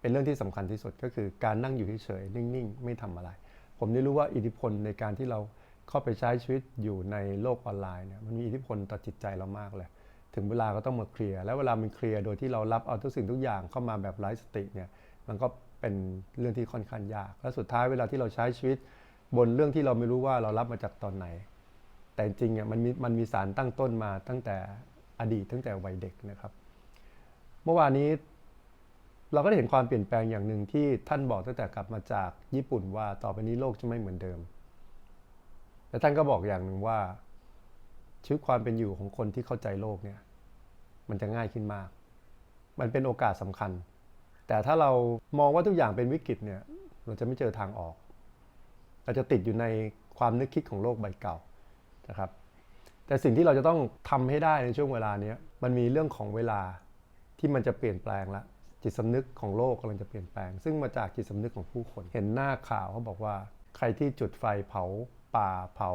เป็นเรื่องที่สำคัญที่สุดก็คือการนั่งอยู่เฉยๆนิ่งๆ ไม่ทำอะไร ผมได้รู้ว่าอิทธิพลในการที่เราเข้าไปใช้ชีวิตอยู่ในโลกออนไลน์เนี่ยมันมีอิทธิพลต่อจิตใจเรามากเลย ถึงเวลาก็ต้องมาเคลียร์แล้วเวลามันเคลียร์โดยที่เรารับเอาทุกสิ่งทุกอย่างเข้ามาแบบไร้สติเนี่ยมันก็เป็นเรื่องที่ค่อนข้างยาก และสุดท้ายเวลาที่เราใช้ชีวิต บนเรื่องที่เราไม่รู้ว่าเรารับมาจากตอนไหน แต่จริงๆอะมันมีมันมีสารตั้งต้นมาตั้งแต่อดีตตั้งแต่วัยเด็กนะครับ เมื่อวานนี้ เราก็ได้เห็นความเปลี่ยนแปลงอย่างหนึ่งที่ท่านบอกตั้งแต่กลับมาจากญี่ปุ่นว่าต่อไปนี้โลกจะไม่เหมือนเดิม และท่านก็บอกอย่างหนึ่งว่าชีวิตความเป็นอยู่ของคนที่เข้าใจโลกเนี่ยมันจะง่ายขึ้นมาก มันเป็นโอกาสสำคัญ แต่ถ้าเรามองว่าทุกอย่างเป็นวิกฤตเนี่ยเราจะไม่เจอทางออก เราจะติดอยู่ในความนึกคิดของโลกใบเก่านะครับ แต่สิ่งที่เราจะต้องทำให้ได้ในช่วงเวลานี้มันมีเรื่องของเวลาที่มันจะเปลี่ยนแปลงละ จิตสำนึกของโลกกำลังจะเปลี่ยนแปลง ซึ่งมาจากจิตสำนึกของผู้คน เห็นหน้าข่าวเขาบอกว่า ใครที่จุดไฟเผาป่าเผา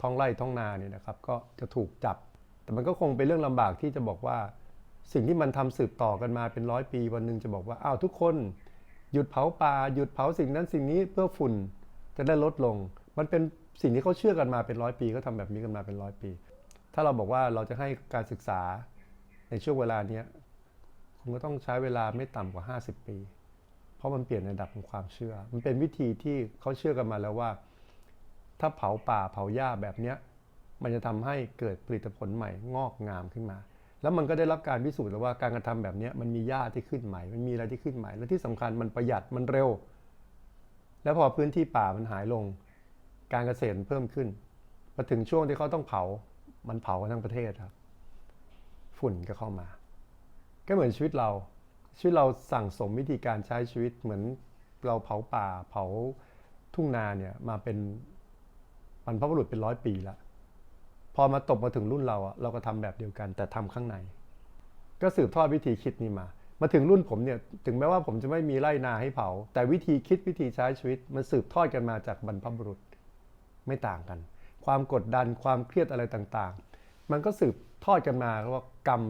ท้องไร่ท้องนาเนี่ยนะครับก็จะถูกจับ แต่มันก็คงเป็นเรื่องลำบากที่จะบอกว่า สิ่งที่มันทำสืบต่อกันมาเป็นร้อยปีวันหนึ่งจะบอกว่าอ้าวทุกคนหยุดเผาป่าหยุดเผาสิ่งนั้นสิ่งนี้เพื่อฝุ่นจะได้ลดลง มันเป็นสิ่งที่เขาเชื่อกันมาเป็นร้อยปีก็ทำแบบนี้กันมาเป็นร้อยปี ถ้าเราบอกว่าเราจะให้การศึกษาในช่วงเวลาเนี้ย คงก็ต้องใช้เวลาไม่ต่ำกว่า 50 ปี เพราะมันเปลี่ยนในระดับของความเชื่อ มันเป็นวิธีที่เขาเชื่อกันมาแล้วว่า ถ้าเผาป่าเผาหญ้าแบบเนี้ยมันจะทำให้เกิดผลิตผลใหม่งอกงามขึ้นมา แล้วมันก็ได้รับการพิสูจน์แล้วว่าการกระทำแบบนี้มันมีหญ้าที่ขึ้นใหม่ มันมีอะไรที่ขึ้นใหม่ และที่สำคัญมันประหยัดมันเร็ว แล้วพอพื้นที่ป่ามันหายลง การเกษตรเพิ่มขึ้นพอถึงช่วงที่เขาต้องเผา มันเผากันทั้งประเทศครับ ฝุ่นก็เข้ามา ก็เหมือนชีวิตเรา ชีวิตเราสั่งสมวิธีการใช้ชีวิตเหมือนเราเผาป่าเผาทุ่งนาเนี่ยมาเป็นบรรพบุรุษเป็นร้อยปีล้วพอมาตกมาถึงรุ่นเราอะเราก็ทำแบบเดียวกัน แต่ทำข้างใน ก็สืบทอดวิธีคิดนี้มา มาถึงรุ่นผมเนี่ยถึงแม้ว่าผมจะไม่มีไร่นาให้เผา แต่วิธีคิดวิธีใช้ชีวิตมันสืบทอดกันมาจากบรรพบุรุษไม่ต่างกัน ความกดดันความเครียดอะไรต่างๆ มันก็สืบทอดกันมาว่ากรรม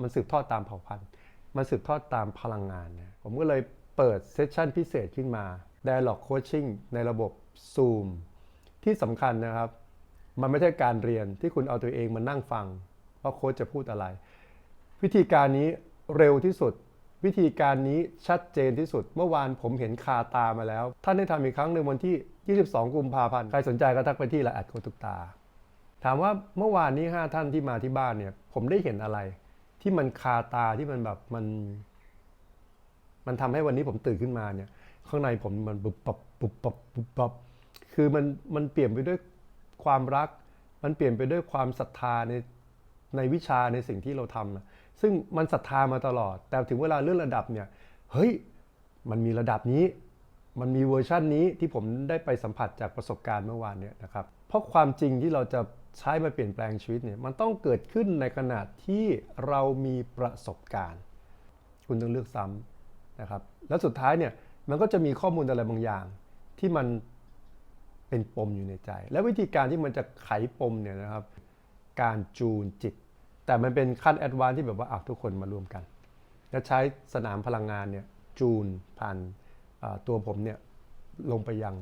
มันสืบทอดตามเผ่าพันธุ์ มันสืบทอดตามพลังงานนี่ยผมก็เลยเปิดเซสชันพิเศษขึ้นมา Dialog Coaching ในระบบ Zoom ที่สำคัญนะครับ มันไม่ใช่การเรียนที่คุณเอาตัวเองมานั่งฟังว่าโค้ชจะพูดอะไร วิธีการนี้เร็วที่สุด วิธีการนี้ชัดเจนที่สุด เมื่อวานผมเห็นคาตามาแล้ว ท่านได้ทำอีกครั้งหนึ่งวันที่ 22 กุมภาพันธ์ ใครสนใจก็ทักไปที่ละแอดโคตุกตา ถามว่าเมื่อวานนี้ 5 ท่านที่มาที่บ้านเนี่ย ผมได้เห็นอะไร ที่มันคาตาที่มันแบบมัน มันทำให้วันนี้ผมตื่นขึ้นมาเนี่ย ข้างในผมมันบุบปับบุบปับบุบปับคือมันมันเปลี่ยนไปด้วยความรัก มันเปลี่ยนไปด้วยความศรัทธาในในวิชาในสิ่งที่เราทำนะซึ่งมันศรัทธามาตลอด แต่ถึงเวลาเรื่องระดับเนี่ย เฮ้ย มันมีระดับนี้ มันมีเวอร์ชั่นนี้ที่ผมได้ไปสัมผัสจากประสบการณ์เมื่อวานเนี่ยนะครับ เพราะความจริงที่เราจะ ใช้มาเปลี่ยนแปลงชีวิตเนี่ยมันต้องเกิดขึ้นในขณะที่เรามีประสบการณ์ คุณต้องเลือกซ้ำนะครับ แล้วสุดท้ายเนี่ยมันก็จะมีข้อมูลอะไรบางอย่าง ที่มันเป็นปมอยู่ในใจ และวิธีการที่มันจะไขปมเนี่ยนะครับ การจูนจิต แต่มันเป็นขั้นแอดวานที่แบบว่าอะทุกคนมารวมกัน แล้วใช้สนามพลังงานเนี่ยจูนผ่านตัวผมเนี่ยลงไปยัง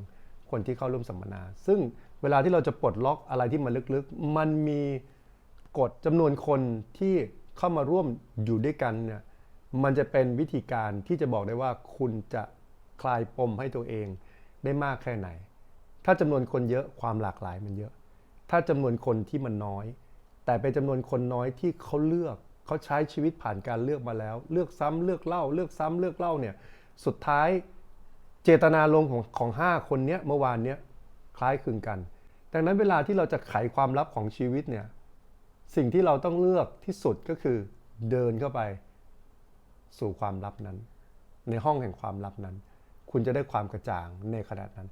คนที่เข้าร่วมสัมมนา ซึ่ง เวลาที่เราจะปลดล็อกอะไรที่มันลึกๆ มันมีกฎจำนวนคนที่เข้ามาร่วมอยู่ด้วยกันเนี่ยมันจะเป็นวิธีการที่จะบอกได้ว่าคุณจะคลายปมให้ตัวเองได้มากแค่ไหน ถ้าจำนวนคนเยอะความหลากหลายมันเยอะ ถ้าจำนวนคนที่มันน้อย แต่เป็นจำนวนคนน้อยที่เขาเลือกเขาใช้ชีวิตผ่านการเลือกมาแล้ว เลือกซ้ำเลือกเล่า เลือกซ้ำเลือกเล่าเนี่ยสุดท้ายเจตนาลมณ์ของของห้าคนเนี้ยเมื่อวานเนี้ยคล้ายคลึงกัน ดังนั้นเวลาที่เราจะไขความลับของชีวิตเนี่ย สิ่งที่เราต้องเลือกที่สุดก็คือเดินเข้าไปสู่ความลับนั้น ในห้องแห่งความลับนั้น คุณจะได้ความกระจ่างในขณะนั้น